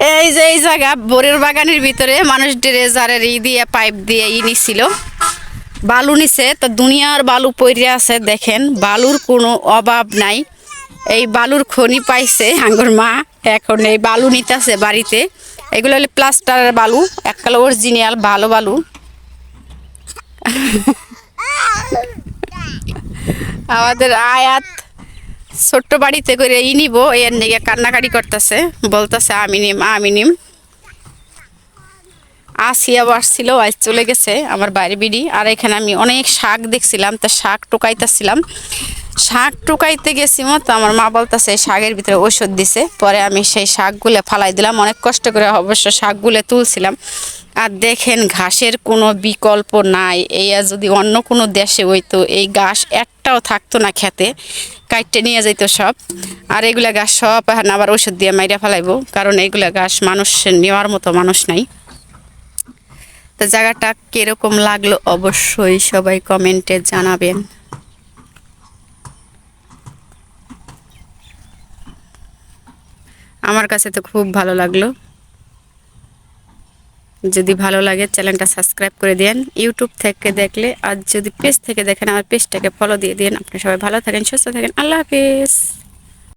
এই যে এই জায়গা, বোরের বাগানের ভিতরে মানুষ ড্রেজারের ই দিয়ে, পাইপ দিয়ে ই নিছিল। বালু নিছে, তো দুনিয়ার বালু পড়ে আছে, দেখেন। বালুর কোনো অভাব নাই। এই বালুর খনি পাইছে আঙ্গুর মা, এখন এই বালু নিতেছে বাড়িতে। এগুলো হলো প্লাস্টারের বালু এক এককাল অরিজিনাল ভালো বালু। আমাদের আয়াত ছোট্ট বাড়িতে করে ই নিব এর নিয়ে কান্নাকাটি করতেছে। বলতেছে, আমি নিম আমি নিম। আসিয়া আসছিল, আজ চলে গেছে আমার বাইরে বিড়ি। আর এখানে আমি অনেক শাক দেখছিলাম, তা শাক টোকাইতেছিলাম। শাক টুকাইতে গেছি মতো আমার মা বলতেছে, শাকের ভিতরে ওষুধ দিছে। পরে আমি সেই শাকগুলো ফালাই দিলাম। অনেক কষ্ট করে অবশ্য শাকগুলো তুলছিলাম। আর দেখেন, ঘাসের কোনো বিকল্প নাই। এই যদি অন্য কোনো দেশে হইতো, এই ঘাস একটাও থাকতো না খেতে। কাইটে নিয়ে যেত সব। আর এগুলা ঘাস সব আবার ওষুধ দিয়ে মাইরা ফেলাইবো। কারণ এইগুলা ঘাস মানুষ নেওয়ার মতো মানুষ নাই। তো জায়গাটা কীরকম লাগল অবশ্যই সবাই কমেন্টে জানাবেন। আমার কাছে তো খুব ভালো লাগল। যদি ভালো লাগে, চ্যানেলটা সাবস্ক্রাইব করে দেন ইউটিউব থেকে দেখলে, আর যদি পেজ থেকে দেখেন, আমার পেজটাকে ফলো দিয়ে দিন আপনি সবাই ভালো থাকেন, সুস্থ থাকেন। আল্লাহ হাফিজ।